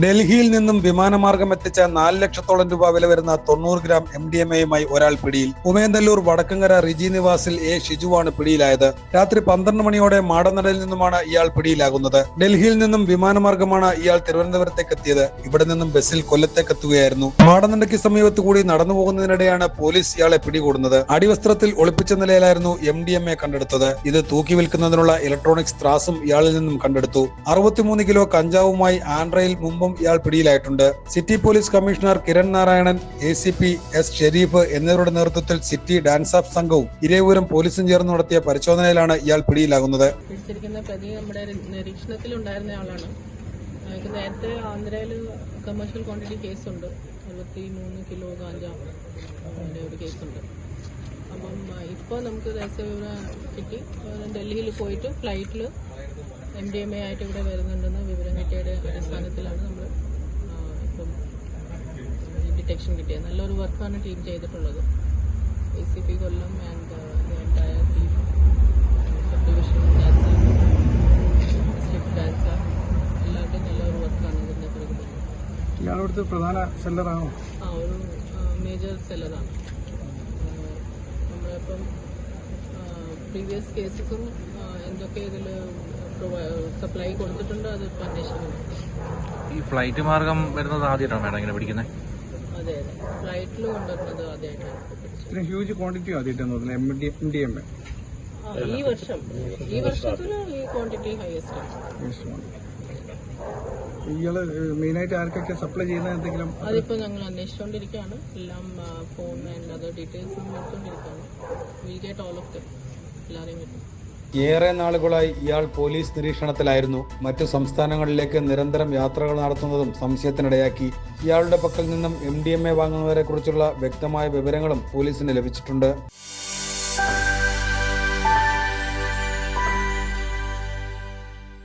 ഡൽഹിയിൽ നിന്നും വിമാനമാർഗം എത്തിച്ച നാല് ലക്ഷത്തോളം രൂപ വില വരുന്ന തൊണ്ണൂറ് ഗ്രാം എം ഡി എം എയുമായി ഒരാൾ പിടിയിൽ. ഉമേന്തല്ലൂർ വടക്കങ്കര റിജി നിവാസിൽ എ ഷിജുവാണ് പിടിയിലായത്. രാത്രി പന്ത്രണ്ട് മണിയോടെ മാടനടയിൽ നിന്നുമാണ് ഇയാൾ പിടിയിലാകുന്നത്. ഡൽഹിയിൽ നിന്നും വിമാനമാർഗമാണ് ഇയാൾ തിരുവനന്തപുരത്തേക്ക് എത്തിയത്. ഇവിടെ നിന്നും ബസ്സിൽ കൊല്ലത്തേക്ക് എത്തുകയായിരുന്നു. മാടനടയ്ക്ക് സമീപത്ത് കൂടി നടന്നു പോകുന്നതിനിടെയാണ് പോലീസ് ഇയാളെ പിടികൂടുന്നത്. അടിവസ്ത്രത്തിൽ ഒളിപ്പിച്ച നിലയിലായിരുന്നു എം ഡി എം എ കണ്ടെടുത്തത്. ഇത് തൂക്കി വിൽക്കുന്നതിനുള്ള ഇലക്ട്രോണിക്സ് ത്രാസും ഇയാളിൽ നിന്നും കണ്ടെടുത്തു. അറുപത്തിമൂന്ന് കിലോ കഞ്ചാവുമായി ആൻഡ്രയിൽ മുമ്പും ഇയാൾ പിടിയിലായിട്ടുണ്ട്. City police commissioner Kiran Narayanan A C P S Sherif എന്നിവരുടെ നേതൃത്വത്തിൽ സിറ്റി ഡാൻസ് ഓഫ് സംഘവും ഇരേപുരം പോലീസും ചേർന്ന് നടത്തിയ പരിശോധനയിലാണ് ഇയാൾ പിടിയിലാകുന്നത്. നേരത്തെ ആന്ധ്രയിൽ കമേഴ്ഷ്യൽ ക്വാണ്ടിറ്റി കേസുണ്ട് അറുപത്തി മൂന്ന് കിലോ ഗാഞ്ച അതിന്റെ ഒരു കേസുണ്ട് അപ്പം ഇപ്പോൾ നമുക്ക് രഹസ്യവിവരം കിട്ടി. ഡൽഹിയിൽ പോയിട്ട് ഫ്ലൈറ്റിൽ എം ഡി എം എ ആയിട്ട് ഇവിടെ വരുന്നുണ്ടെന്ന് വിവരം കിട്ടിയയുടെ അടിസ്ഥാനത്തിലാണ് നമ്മൾ ഇപ്പം ഡിറ്റക്ഷൻ കിട്ടിയത്. നല്ലൊരു വർക്കാണ് ടീം ചെയ്തിട്ടുള്ളത്. A C P Kollam and entire team sub division slip എല്ലാവരുടെയും നല്ലൊരു വർക്കാണ് ഇതിന്റെ പുറകിൽ പ്രധാന സെല്ലറാണോ ആ ഒരു മേജർ സെല്ലറാണ് നമ്മളിപ്പം പ്രീവിയസ് കേസസും എന്തൊക്കെ ഇതിൽ സപ്ലൈ കൊടുത്തിട്ടുണ്ടോ അത് അന്വേഷിക്കുന്നു ഈ ഫ്ലൈറ്റ് മാർഗം വരുന്നത് ആദ്യമായിട്ടാണ് മേഡം ഇങ്ങനെ പിടിക്കുന്നത് അതെ അതെ. ഫ്ലൈറ്റിൽ കൊണ്ടുവരുന്നത് ആദ്യമായിട്ടാണ് ഇത്രയും ഹ്യൂജ് ക്വാണ്ടിറ്റി ആദ്യമായിട്ടാണ് തോന്നുന്നത് M D M D M A ഈ വർഷം. ഈ വർഷത്തിൽ ഈ ക്വാണ്ടിറ്റി ഹയസ്റ്റ് ഇയാൾ മെയിനായിട്ട് ആർക്കൊക്കെ സപ്ലൈ ചെയ്യുന്ന എന്തെങ്കിലും അതിപ്പോ ഞങ്ങൾ അന്വേഷിച്ചുകൊണ്ടിരിക്കുകയാണ് എല്ലാം ഫോൺ ആൻഡ് അതർ ഡീറ്റെയിൽസും എടുത്തുകൊണ്ടിരിക്കുകയാണ് will get all of them എല്ലാവരെയും കിട്ടും ഏറെ നാളുകളായി ഇയാൾ പോലീസ് നിരീക്ഷണത്തിലായിരുന്നു. മറ്റു സംസ്ഥാനങ്ങളിലേക്ക് നിരന്തരം യാത്രകൾ നടത്തുന്നതും സംശയത്തിനിടയാക്കി. ഇയാളുടെ പക്കൽ നിന്നും എം ഡി എം എ വാങ്ങുന്നവരെ കുറിച്ചുള്ള വ്യക്തമായ വിവരങ്ങളും പോലീസിന് ലഭിച്ചിട്ടുണ്ട്.